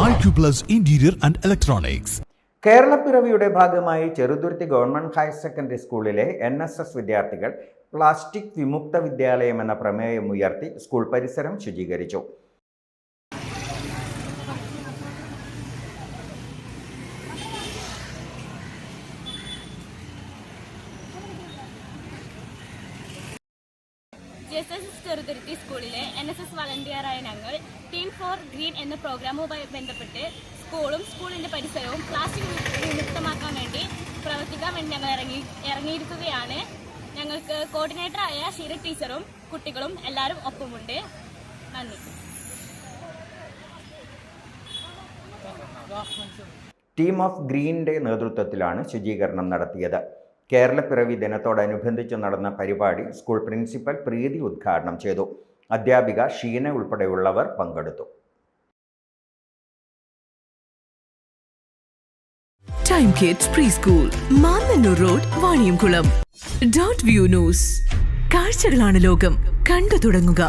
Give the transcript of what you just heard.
Acuplus and electronics. കേരളപ്പിറവിയുടെ ഭാഗമായി Cheruthuruthy government higher secondary സ്കൂളിലെ N S S വിദ്യാർത്ഥികൾ പ്ലാസ്റ്റിക് വിമുക്ത വിദ്യാലയം എന്ന പ്രമേയം ഉയർത്തി സ്കൂൾ പരിസരം ശുചീകരിച്ചു ജി എസ് എസ് ചെറുതുരുത്തി സ്കൂളിലെ എൻ എസ് എസ് വളണ്ടിയറായ ഞങ്ങൾ ടീം ഫോർ ഗ്രീൻ എന്ന പ്രോഗ്രാമുമായി ബന്ധപ്പെട്ട് സ്കൂളും സ്കൂളിന്റെ പരിസരവും പ്ലാസ്റ്റിക് വിമുക്തമാക്കാൻ വേണ്ടി പ്രവർത്തിക്കാൻ വേണ്ടി ഞങ്ങൾ ഇറങ്ങി ഇറങ്ങിയിരിക്കുകയാണ്. ഞങ്ങൾക്ക് കോർഡിനേറ്ററായ ഷീര ടീച്ചറും കുട്ടികളും എല്ലാവരും ഒപ്പമുണ്ട്. നന്ദി. ടീം ഓഫ് ഗ്രീനിന്റെ നേതൃത്വത്തിലാണ് ശുചീകരണം നടത്തിയത്. കേരളപ്പിറവി ദിനത്തോടനുബന്ധിച്ച് നടന്ന പരിപാടി സ്കൂൾ പ്രിൻസിപ്പൽ പ്രീതി ഉദ്ഘാടനം ചെയ്തു. അധ്യാപിക ഷീന ഉൾപ്പെടെയുള്ളവർ പങ്കെടുത്തു. Time Kids pre school Mannannur road Vaniyamkulam dot view news കാഴ്ചകളാണ് ലോകം. കണ്ടു തുടങ്ങുക.